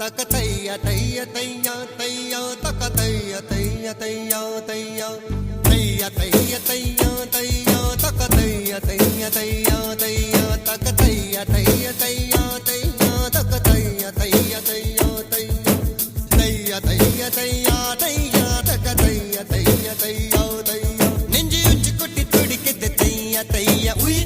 తక తయ్య తయ్య తయ్య తయ్య తక తయ్య తయ్య తయ్య తయ్య తయ్య తయ్య తయ్య తయ్య తక తయ్య తయ్య తయ్య తయ్య తక తయ్య తయ్య తయ్య తయ్య తక తయ్య తయ్య తయ్య తయ్య తయ్య తయ్య తయ్య తక తయ్య తయ్య తయ్య తయ్య నెంజి ఉంచి కొట్టి తొడికెత్తే తయ్య తయ్య ఉయ్య